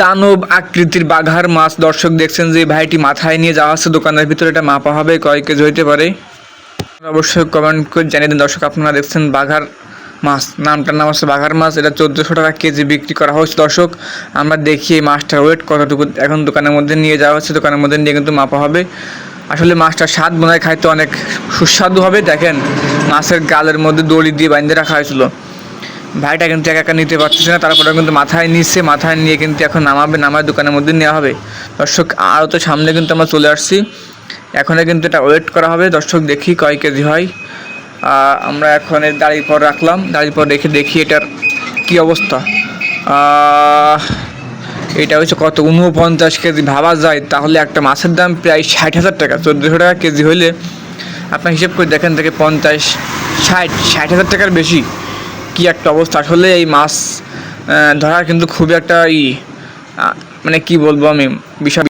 দানব আকৃতির বাঘার মাছ। দর্শক দেখছেন যে ভাইটি মাথায় নিয়ে যাওয়া হচ্ছে, দোকানের ভিতরে এটা মাপা হবে, কয় কেজি হইতে পারে। অবশ্যই কমেন্ট করে জানিয়ে দিন। দর্শক, আপনারা দেখছেন বাঘার মাছ, নামটার নাম হচ্ছে বাঘার মাছ। এটা চোদ্দোশো টাকা কেজি বিক্রি করা হচ্ছে। দর্শক, আমরা দেখি এই মাছটার ওয়েট কতটুকু। এখন দোকানের মধ্যে নিয়ে যাওয়া হচ্ছে, দোকানের মধ্যে নিয়ে কিন্তু মাপা হবে। আসলে মাছটা স্বাদ বোনায় খাইতে অনেক সুস্বাদু হবে। দেখেন, মাছের গালের মধ্যে দড়ি দিয়ে বাঁধে রাখা হয়েছিল। ভাইটা কিন্তু একা একা নিতে পারতেছে না তারপরে কিন্তু মাথায় নিচ্ছে, মাথায় নিয়ে কিন্তু এখন নামাবে, নামায় দোকানের মধ্যে নেওয়া হবে। দর্শক, আরও তো সামনে কিন্তু আমরা চলে আসছি। এখনও কিন্তু এটা ওয়েট করা হবে। দর্শক, দেখি কয় কেজি হয়। আমরা এখন এর দাঁড়িয়ে পর রাখলাম। দাঁড়িয়ে পর রেখে দেখি এটার কি অবস্থা। এটা হচ্ছে কত? উনপঞ্চাশ কেজি ভাবা যায়। তাহলে একটা মাছের দাম প্রায় ষাট হাজার টাকা। চোদ্দোশো টাকা কেজি হইলে আপনার হিসেব করে দেখেন থেকে পঞ্চাশ, ষাট ষাট হাজার টাকার বেশি। কি একটা অবস্থা? আসলে এই মাছ আহ, ধরা কিন্তু খুবই একটা ই মানে কি বলব আমি বিষয়